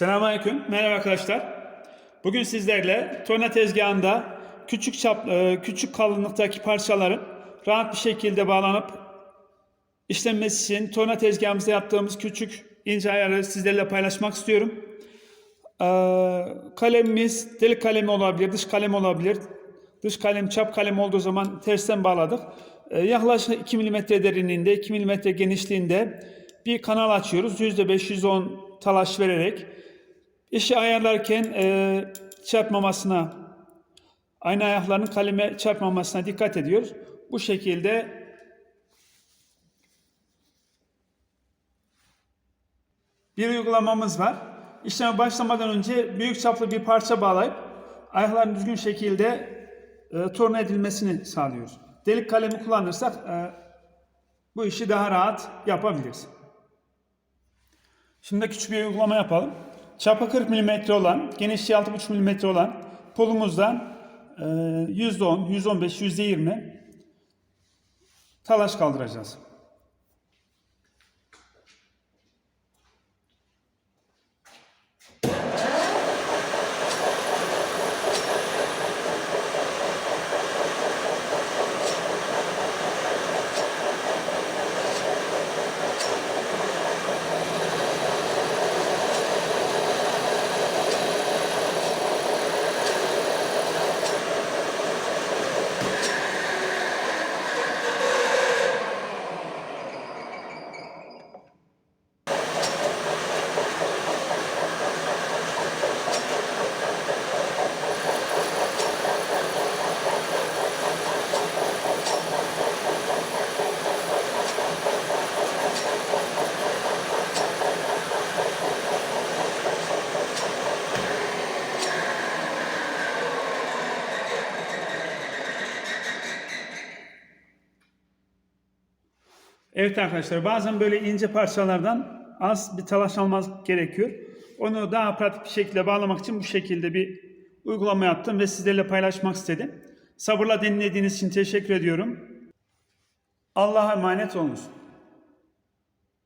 Selamünaleyküm. Merhaba arkadaşlar. Bugün sizlerle torna tezgahında küçük çap, e, küçük kalınlıktaki parçaların rahat bir şekilde bağlanıp işlenmesi için torna tezgahımızda yaptığımız küçük ince ayarı sizlerle paylaşmak istiyorum. Ee, kalemimiz delik kalem olabilir, dış kalem olabilir. Dış kalem çap kalem olduğu zaman tersten bağladık. Ee, yaklaşık 2 mm derinliğinde, 2 mm genişliğinde bir kanal açıyoruz. %5-%10 talaş vererek. İşi ayarlarken e, çarpmamasına, aynı ayaklarının kaleme çarpmamasına dikkat ediyoruz. Bu şekilde bir uygulamamız var. İşleme başlamadan önce büyük çaplı bir parça bağlayıp ayakların düzgün şekilde e, torna edilmesini sağlıyoruz. Delik kalemi kullanırsak e, bu işi daha rahat yapabiliriz. Şimdi küçük bir uygulama yapalım. Çapı 40 mm olan, genişliği 6,5 mm olan pulumuzdan e, %10, %15, %20 talaş kaldıracağız. Evet arkadaşlar bazen böyle ince parçalardan az bir talaş almak gerekiyor. Onu daha pratik bir şekilde bağlamak için bu şekilde bir uygulama yaptım ve sizlerle paylaşmak istedim. Sabırla dinlediğiniz için teşekkür ediyorum. Allah'a emanet olunuz.